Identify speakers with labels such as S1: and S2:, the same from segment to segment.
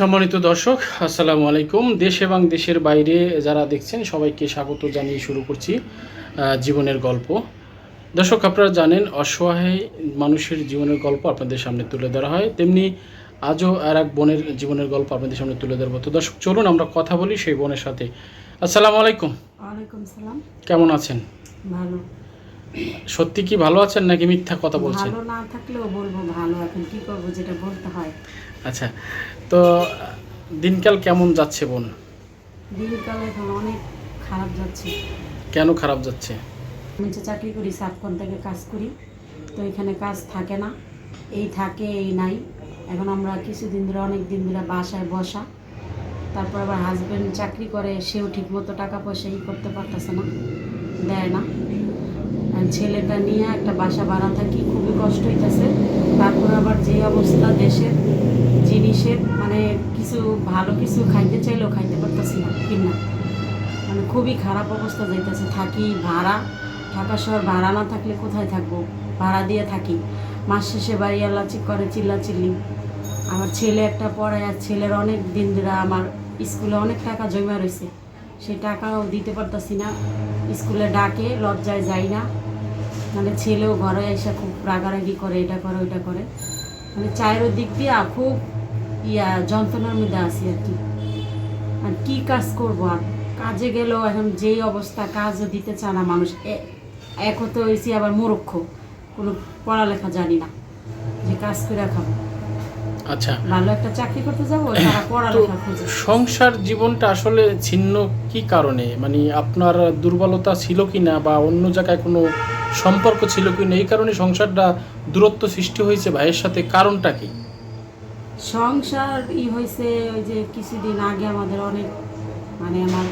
S1: সম্মানিত দর্শক আসসালামু আলাইকুম। দেশ এবং দেশের বাইরে যারা দেখছেন সবাইকে স্বাগত জানিয়ে শুরু করছি জীবনের গল্প। দর্শক আপনারা জানেন অসহায় মানুষের জীবনের গল্প আপনাদের সামনে তুলে ধরা হয়। তেমনি আজও আর এক বোনের জীবনের গল্প আপনাদের সামনে তুলে ধরবো। তো দর্শক চলুন আমরা কথা বলি সেই বোনের সাথে। আসসালামু আলাইকুম।
S2: ওয়ালাইকুম সালাম।
S1: কেমন আছেন?
S2: ভালো।
S1: সত্যি কি ভালো আছেন নাকি মিথ্যা কথা বলছেন?
S2: ভালো না থাকলেও বলব ভালো এখন কি করব যেটা বলতে হয়।
S1: আচ্ছা তো দিনকাল কেমন যাচ্ছে বোন?
S2: দিনকাল এখন অনেক খারাপ যাচ্ছে।
S1: কেন খারাপ যাচ্ছে?
S2: আমি যে চাকরি করি সাতক্ষণ থেকে কাজ করি তো এখানে কাজ থাকে না। এই থাকে এই নাই। এখন আমরা কিছুদিন ধরে অনেক দিন ধরে বাসায় বসা। তারপর আবার হাজব্যান্ড চাকরি করে সেও ঠিকমতো টাকা পয়সা ই করতে পারতেছে না দেয় না। ছেলেটা নিয়ে একটা বাসা ভাড়া থাকি, খুবই কষ্ট হইতেছে। তারপর আবার যে অবস্থা দেশের, জিনিসের মানে কিছু ভালো কিছু খাইতে চাইলেও খাইতে পারতেছি না কিনা মানে খুবই খারাপ অবস্থা যাইতেছে, থাকি ভাড়া, ঢাকা শহর ভাড়া না থাকলে কোথায় থাকব? ভাড়া দিয়ে থাকি। মাস শেষে বাড়ি আল্লাহ চিক করে চিল্লা চিল্লি আমার ছেলে একটা পড়ায়, আর ছেলের অনেক দিন ধরে আমার স্কুলে অনেক টাকা জমা রয়েছে সেই টাকাও দিতে পারতাছি না, স্কুলে ডাকে, লজ্জায় যাই না। মানে ছেলেও ঘরে এসে খুব রাগারাগি করে এটা করে ওইটা করে। মানে চায়ের দিক দিয়ে খুব ইয়া যন্ত্রণার মধ্যে আছি আর কি। আর কি কাজ করব? আর কাজে গেলেও এখন যেই অবস্থা কাজও দিতে চায় না মানুষ। এক হতে হয়েছি আবার মূর্খ। কোনো পড়ালেখা জানি না যে কাজ করে খাব।
S1: আচ্ছা।
S2: ভালো একটা চাকরি করতে যাব তারা পড়ালেখা খুঁজে।
S1: সংসার জীবনটা আসলে ছিন্ন কি কারণে? মানে আপনার দুর্বলতা ছিল কি না বা অন্য জায়গায় কোনো সম্পর্ক ছিল কি না? এই কারণে সংসারটা দূরত্ব সৃষ্টি হয়েছে ভাইয়ের সাথে। কারণটা কি?
S2: সংসার ই হয়েছে ওই যে কিছুদিন আগে আমাদের অনেক মানে আমার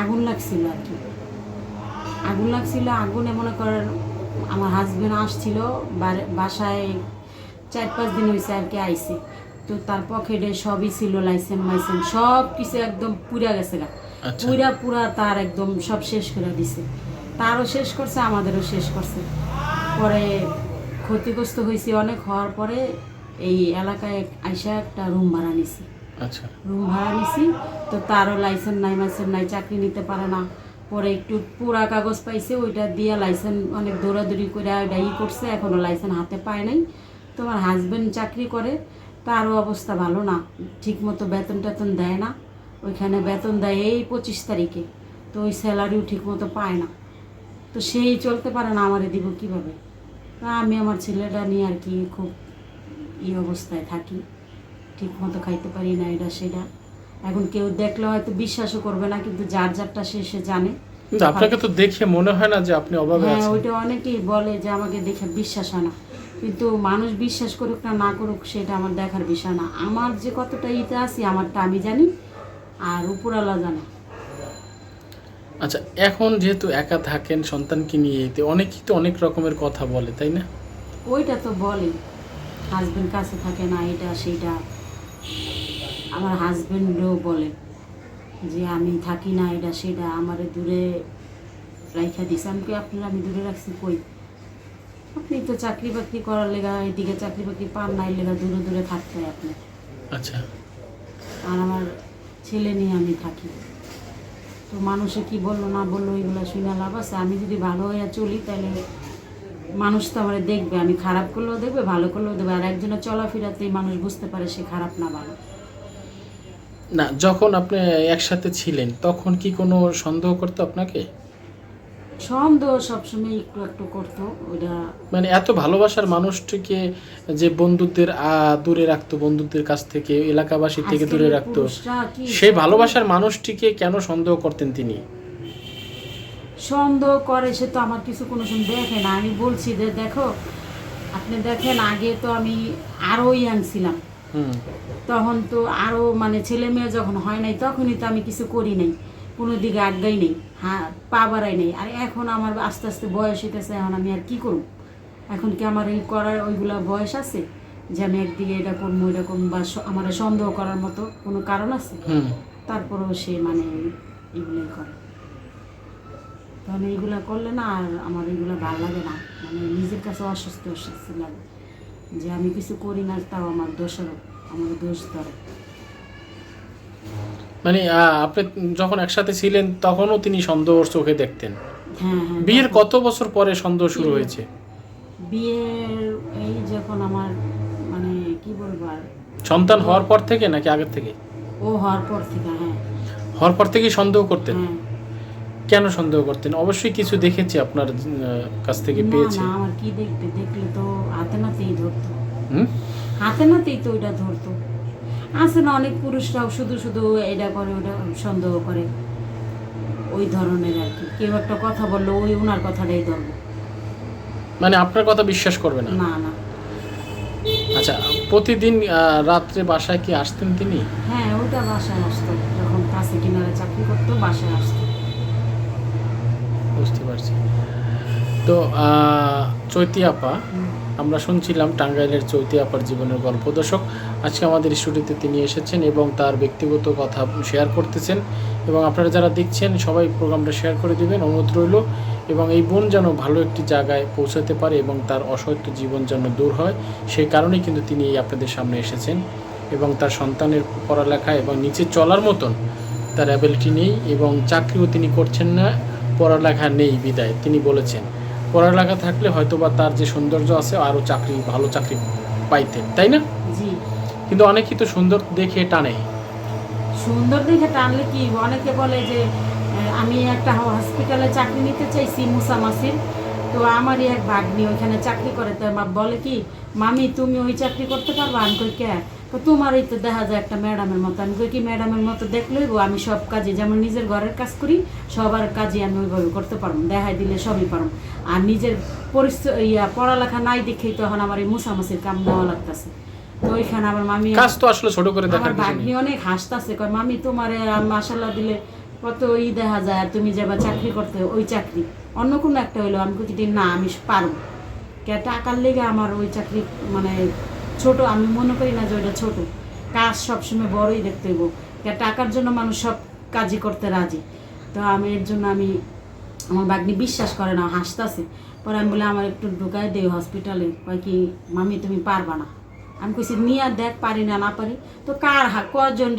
S2: আগুন লাগছিল আর কি। আগুন লাগছিল আগুনে মনে করেন আমার হাজবেন্ড আসছিল বাসায় চার পাঁচ দিন হয়েছে আর কি আইসে। তো তার পকেটে সবই ছিল লাইসেন্স মাইসেন্স সব কিছু একদম পুরা গেছে গা।
S1: আচ্ছা।
S2: পুরা পুরা তার একদম সব শেষ করে দিছে। তারও শেষ করছে আমাদেরও শেষ করছে। পরে ক্ষতিগ্রস্ত হয়েছে অনেক হওয়ার পরে এই এলাকায় আইসা একটা রুম ভাড়া নিছি।
S1: আচ্ছা।
S2: রুম ভাড়া নিছি তো তারও লাইসেন্স নাই মাইসেন্স নাই চাকরি নিতে পারে না। পরে একটু পুরা কাগজ পাইছে ওইটা দিয়ে লাইসেন্স অনেক দৌড়াদৌড়ি করে ওইটা ই করছে এখনও লাইসেন্স হাতে পায় নাই। তোমার হাজব্যান্ড চাকরি করে তারও অবস্থা ভালো না ঠিক মতো বেতন টেতন দেয় না। ওইখানে বেতন দেয় এই পঁচিশ তারিখে তো ওই স্যালারিও ঠিক মতো পায় না। তো সেই চলতে পারে না আমারে দিব কীভাবে? তা আমি আমার ছেলেটা নিয়ে আর কি খুব ই অবস্থায় থাকি। ঠিক মতো খাইতে পারি না এটা সেটা। এখন কেউ দেখলে হয়তো বিশ্বাসও করবে না কিন্তু যার যারটা সে সে জানে।
S1: আপনাকে তো দেখে মনে হয় না যে আপনি অভাবে
S2: হ্যাঁ
S1: আছেন।
S2: ওইটা অনেকেই বলে যে আমাকে দেখে বিশ্বাস হয় না। কিন্তু মানুষ বিশ্বাস করুক না না করুক সেটা আমার দেখার বিষয় না। আমার যে কতটা ইতে আছি আমারটা আমি জানি আর উপরালা জানে।
S1: আচ্ছা এখন যেহেতু একা থাকেন সন্তানকে নিয়ে এতে অনেকেই তো অনেক রকমের কথা বলে তাই না?
S2: ওইটা তো বলে। হাজবেন্ড কাছে থাকে না এটা সেটা। আমার হাজবেন্ডও বলে যে আমি থাকি না এটা সেটা আমারে দূরে রাইখা দিছে আমি আপনার আমি দূরে রাখছি কই? আপনি তো চাকরি বাকরি করার লেগা এদিকে চাকরি বাকরি পান নাই লেগা দূরে দূরে থাকতে হয় আপনি
S1: আচ্ছা।
S2: আর আমার ছেলে নিয়ে আমি থাকি। তো মানুষে কি বলল, না বলল, এগুলো শুনে লাভ আছে। আমি যদি ভালো হয়ে চলি, তাহলে মানুষ তো আমার দেখবে, আমি খারাপ করলেও দেখবে, ভালো করলেও দেখবে। আর একজনের চলাফেরাতেই মানুষ বুঝতে পারে সে খারাপ না ভালো।
S1: না, যখন আপনি একসাথে ছিলেন, তখন কি কোনো সন্দেহ করতো আপনাকে?
S2: সন্দেহ সবসময় একটু একটু করতো ওইটা
S1: মানে এত ভালোবাসার মানুষটিকে যে বন্ধুদের দূরে রাখতো বন্ধুদের কাছ থেকে এলাকাবাসী থেকে দূরে রাখতো সেই ভালোবাসার মানুষটিকে কেন সন্দেহ করতেন তিনি?
S2: সন্দেহ করে সে তো আমার কিছু কোনো সময় দেখে না। আমি বলছি যে দেখো আপনি দেখেন আগে তো আমি আরও ইয়াং ছিলাম তখন তো আরও মানে ছেলে মেয়ে যখন হয় নাই তখনই তো আমি কিছু করি নাই। কোনো দিকে আজ্ঞাই নেই হ্যাঁ পা বাড়াই নেই। আর এখন আমার আস্তে আস্তে বয়স হইতেছে এখন আমি আর কি করব? এখন কি আমার এই করার ওইগুলা বয়স আছে? যে আমি একদিকে এটা করব এটা করব বা আমার সন্দেহ করার মতো কোনো কারণ আছে? তারপরেও সে মানে এগুলোই করে। তখন এইগুলা করলে না আর আমার এগুলো ভালো লাগে না। মানে নিজের কাছে অস্বস্তি অস্বস্তি লাগে। যে আমি কিছু করি না তাও আমার দোষের আমার দোষ ধরে।
S1: মানে আপনি যখন একসাথে ছিলেন তখনও তিনি সন্দেহর চোখে দেখতেন। বিয়ের কত বছর পরে সন্দেহ শুরু হয়েছে?
S2: বিয়ের এই যখন আমার মানে কি বলব আর?
S1: সন্তান হওয়ার পর থেকে নাকি আগের থেকে?
S2: ও হওয়ার পর থেকে হ্যাঁ।
S1: হওয়ার পর থেকেই সন্দেহ করতেন?
S2: হ্যাঁ।
S1: কেন সন্দেহ করতেন? অবশ্যই কিছু দেখেছি আপনার কাছ থেকে পেয়েছি।
S2: না আমার কি দেখবে দেখলে তো হাতে নাতেই ধরতো।
S1: হুম?
S2: হাতে নাতেই তো ওইটা ধরতো। আছে না অনেক পুরুষরাও শুধু শুধু এটা করে ওটা সন্দেহ করে। ওই ধরনের আর কি। কেউ একটা কথা বলল ওই ওনার কথাটাই ধরবো
S1: মানে আপনার কথা বিশ্বাস করবে না?
S2: না না।
S1: আচ্ছা প্রতিদিন রাত্রে বাসায় কি আসতেন তিনি?
S2: হ্যাঁ ওটা বাসায় আসতো। যখন কাছে কিনারে চাকরি করতো বাসায় আসতো।
S1: বুঝতে পারছি। তো চৈতি আপা। আমরা শুনছিলাম টাঙ্গাইলের চৈতি আপার জীবনের গল্প দর্শক। আজকে আমাদের স্টুডিওতে তিনি এসেছেন এবং তার ব্যক্তিগত কথা শেয়ার করতেছেন। এবং আপনারা যারা দেখছেন, সবাই প্রোগ্রামটা শেয়ার করে দিবেন, অনুরোধ রইল। এবং এই বোন যেন ভালো একটি জায়গায় পৌঁছাতে পারে এবং তার অসত্য জীবন যেন দূর হয়, সেই কারণেই কিন্তু তিনি এই আপনাদের সামনে এসেছেন। এবং তার সন্তানের পড়ালেখা এবং নিচে চলার মতন তার অ্যাবিলিটি নেই এবং চাকরিও তিনি করছেন না, পড়ালেখা নেই বিদায়, তিনি বলেছেন। পড়ালেখা থাকলে হয়তো বা তার যে সৌন্দর্য আছে আরও চাকরি ভালো চাকরি পাইতেন তাই না?
S2: জি।
S1: কিন্তু অনেকেই তো সুন্দর দেখে টানে।
S2: সুন্দর দেখে টানলে কি অনেকে বলে যে আমি একটা হসপিটালে চাকরি নিতে চাইছি মুসা মাসির। তো আমারই এক ভাগ্নি ওইখানে চাকরি করে। তো বলে কি মামি তুমি ওই চাকরি করতে পারবা? আমি কই কে? তোমারই তো দেখা যায় একটা ম্যাডামের মতো। আমি কই কি ম্যাডামের মতো দেখলেই গো আমি সব কাজে যেমন নিজের ঘরের কাজ করি সবার কাজই আমি ওইভাবে করতে পারব দেখাই দিলে সবই পারব। আর নিজের পরিস্থিতি ইয়া পড়ালেখা নাই দেখেই তো এখন আমার এই মুসামাসির কাম নেওয়া লাগতেছে। তো ওইখানে আমার মামি
S1: কাজ তো আসলে ছোট করে দেখার
S2: আমার ভাগ্নি অনেক হাসতাছে কয় মামি তোমারে দিলে কত ই দেখা যায় আর তুমি যাবা চাকরি করতে ওই চাকরি। অন্য কোনো একটা হইল আমি কই না আমি পারব। টাকার লেগে আমার ওই চাকরি মানে ছোট, আমি মনে করি না যে ওইটা ছোট। কাজ সবসময় বড়ই দেখতে হইব। টাকার জন্য মানুষ সব কাজই করতে রাজি। তো আমি এর জন্য আমি, আমার বাগনি বিশ্বাস করে না হাসতাছে। পরে আমি বলে, আমার একটু ঢুকাই দেই হসপিটালে কয় কি, মামি, তুমি পারবা না। আমি কইছি, নিয়ে দেখ, পারি না না পারি। তো কার হা কজন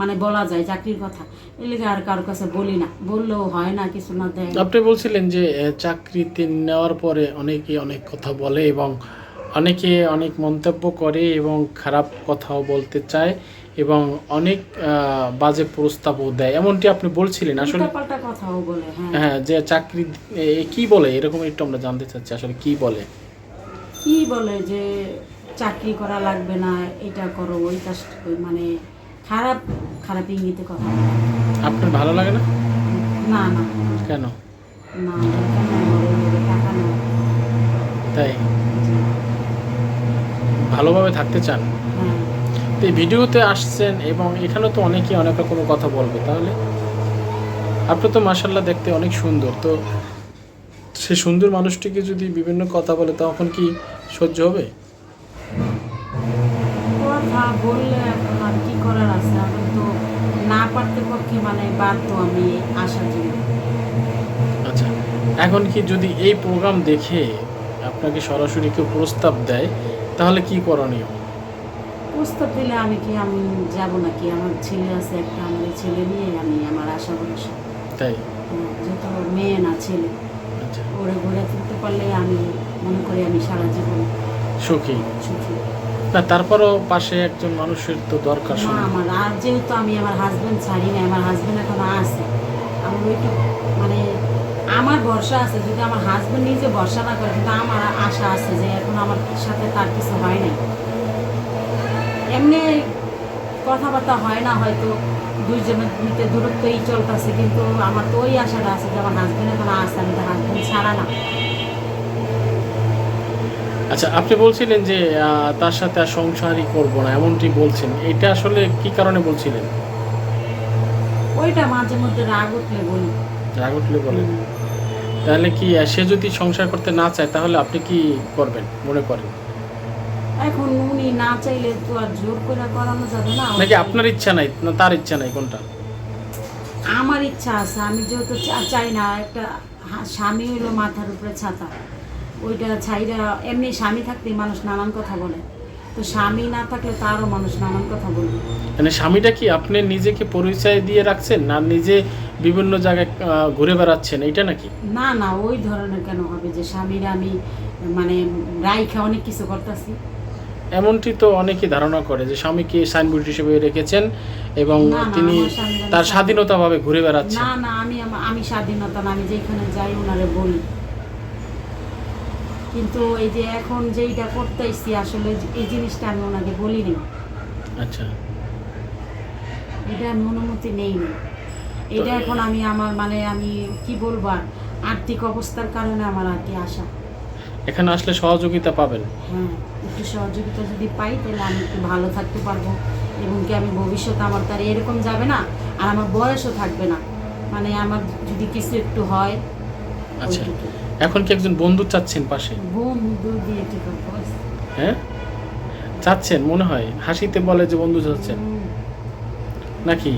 S2: মানে বলা যায় চাকরির কথা? এর লিগে আর কারোর কাছে বলি না। বললেও হয় না, কিছু না দেয়।
S1: আপনি বলছিলেন যে চাকরিতে নেওয়ার পরে অনেকে অনেক কথা বলে এবং অনেকে অনেক মন্তব্য করে এবং খারাপ কথাও বলতে চায় এবং অনেক বাজে প্রস্তাবও দেয়। এমনটি আপনি বলছিলেন আসলে
S2: পাল্টা কথাও বলে হ্যাঁ।
S1: হ্যাঁ যে চাকরি কি বলে? এরকম একটু আমরা জানতে চাচ্ছি আসলে কি বলে?
S2: কি বলে যে চাকরি করা লাগবে না এটা করো ওই কাজ মানে খারাপ খারাপ ইঙ্গিতে কথা
S1: আপনার ভালো লাগে না?
S2: না না।
S1: কেন?
S2: না টাকা
S1: তাই? ভালোভাবে থাকতে চান। তো এই ভিডিওতে আসছেন এবং এখানে তো অনেকেই অনেক রকমের কথা বলবে তাহলে আপনি তো মাসাল্লাহ দেখতে অনেক সুন্দর। তো সে সুন্দর মানুষটিকে যদি বিভিন্ন কথা বলে তখন কি সহ্য হবে?
S2: কথা বললে এখন আর কি করার আছে? আমি তো না পারতে পক্ষে মানে বাধ্য আমি আসার জন্য
S1: আচ্ছা এখন কি যদি এই প্রোগ্রাম দেখে আপনাকে সরাসরি কেউ প্রস্তাব দেয় তাহলে কি করণীয়?
S2: প্রস্তাব দিলে আমি কি আমি যাব নাকি? আমার ছেলে আছে একটা আমার ছেলে নিয়ে আমি আমার আশা ভরসা।
S1: তাই?
S2: হ্যাঁ, যেহেতু মেয়ে না ছেলে
S1: আচ্ছা।
S2: ওরে ঘুরে তুলতে পারলে আমি মনে করি আমি সারা জীবন
S1: সুখী।
S2: সুখী।
S1: না তারপরও পাশে একজন মানুষের তো দরকার
S2: না আমার আর যেহেতু আমি আমার হাজব্যান্ড ছাড়ি না আমার হাজব্যান্ড এখন আছে আমার ওইটু মানে আমার ভরসা আছে যদি আমার হাজব্যান্ড নিজে ভরসা না করে কিন্তু আমার আশা আছে যে এখন আমার সাথে তার কিছু হয় নাই। এমনি কথাবার্তা হয় না হয়তো দুইজনের মধ্যে দূরত্বই চলতেছে কিন্তু আমার তো ওই আশাটা আছে যে আমার হাজব্যান্ড এখন আছে আমি তো হাজব্যান্ড ছাড়া না।
S1: আচ্ছা আপনি বলছিলেন যে তার সাথে আর সংসারই করব না এমনটি বলছেন। এটা আসলে কি কারণে বলছিলেন?
S2: ওইটা মাঝে মধ্যে রাগ উঠলে বলি।
S1: রাগ উঠলে বলেন। তাহলে কি সে যদি সংসার করতে না চায় তাহলে আপনি কি করবেন মনে করেন?
S2: এখন উনি না চাইলে তো আর জোর করে করানো যাবে না।
S1: নাকি আপনার ইচ্ছা নাই? না তার ইচ্ছা নাই কোনটা?
S2: আমার ইচ্ছা আছে আমি যেহেতু চাই না একটা স্বামী হলো মাথার উপরে ছাতা। ওইটা ছাইরা এমনি স্বামী থাকতেই মানুষ নানান কথা বলে। তো স্বামী না থাকলে তো আরও মানুষ নানান কথা বলবে।
S1: মানে স্বামীটা কি আপনি নিজেকে পরিচয় দিয়ে রাখছেন না নিজে বিভিন্ন জায়গায় ঘুরে বেড়াচ্ছেন? এইটা নাকি?
S2: না না ওই ধরনের কেন হবে যে স্বামীর আমি মানে রাইখা অনেক কিছু করতেছি।
S1: এমনটি তো অনেকেই ধারণা করে যে স্বামীকে সাইনবোর্ড হিসেবে রেখেছেন এবং তিনি তার
S2: স্বাধীন।
S1: স্বাধীনতাভাবে ঘুরে বেড়াচ্ছেন।
S2: না না আমি আমি স্বাধীনতা না আমি যেখানে যাই ওনারে বলি। কিন্তু এই যে এখন যেইটা করতেছি আসলে এই জিনিসটা আমি ওনাকে বলিনি।
S1: আচ্ছা।
S2: এটা আমি অনুমতি নেইনি। এটা এখন আমি আমার মানে আমি কি বলব আর আর্থিক অবস্থার কারণে আমার আর কি আশা।
S1: এখানে আসলে সহযোগিতা পাবেন।
S2: হ্যাঁ একটু সহযোগিতা যদি পাই তাহলে আমি একটু ভালো থাকতে পারব। এবং কি আমি ভবিষ্যতে আমার তার এরকম যাবে না আর আমার বয়সও থাকবে না। মানে আমার যদি কিছু একটু হয়
S1: আচ্ছা। এখন কি একজন বন্ধু চাচ্ছেন পাশে?
S2: বোম দিয়ে ঠিক
S1: হ্যাঁ? চাচ্ছেন মনে হয়। হাসিতে বলে যে বন্ধু চাচ্ছেন। নাকি?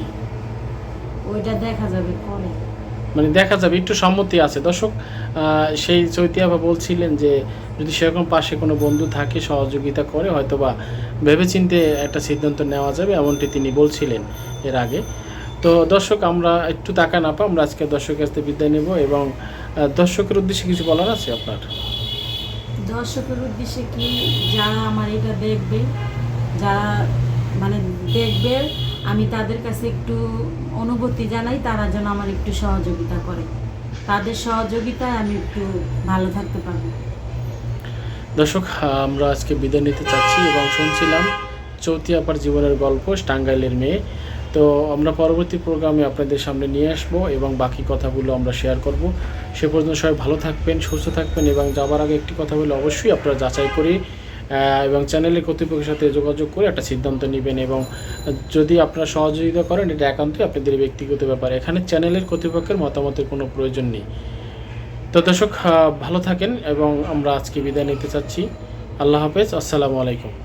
S2: ওইটা দেখা যাবে পরে।
S1: মানে দেখা যাবে একটু সম্মতি আছে। দর্শক সেই চৈতিয়াবা বলছিলেন যে যদি সেরকম পাশে কোনো বন্ধু থাকে সহযোগিতা করে হয়তো বা ভেবেচিন্তে একটা সিদ্ধান্ত নেওয়া যাবে এমনটি তিনি বলছিলেন এর আগে। তো দর্শক আমরা একটু টাকা না পাই আমরা আজকে দর্শকের কাছ থেকে বিদায় নেব এবং দর্শকের উদ্দেশ্যে কিছু বলার আছে আপনার?
S2: দর্শকের উদ্দেশ্যে কি যারা আমার এটা দেখবে যারা মানে দেখবে আমি তাদের কাছে একটু অনুভূতি জানাই তারা যেন আমার একটু সহযোগিতা করে। তাদের সহযোগিতায় আমি একটু ভালো থাকতে পারব।
S1: দর্শক আমরা আজকে বিদায় নিতে চাচ্ছি এবং শুনছিলাম চৌথি আপার জীবনের গল্প টাঙ্গাইলের মেয়ে। তো আমরা পরবর্তী প্রোগ্রামে আপনাদের সামনে নিয়ে আসব এবং বাকি কথাগুলো আমরা শেয়ার করব। সে পর্যন্ত সবাই ভালো থাকবেন, সুস্থ থাকবেন এবং যাবার আগে একটি কথা বলে অবশ্যই আপনারা যাচাই করে এবং চ্যানেলের কর্তৃপক্ষের সাথে যোগাযোগ করে একটা সিদ্ধান্ত নেবেন এবং যদি আপনারা সহযোগিতা করেন, এটা একান্তই আপনাদের ব্যক্তিগত ব্যাপার। এখানে চ্যানেলের কর্তৃপক্ষের মতামতের কোনো প্রয়োজন নেই। তো দর্শক ভালো থাকেন এবং আমরা আজকে বিদায় নিতে চাচ্ছি। আল্লাহ হাফেজ, আসসালামু আলাইকুম।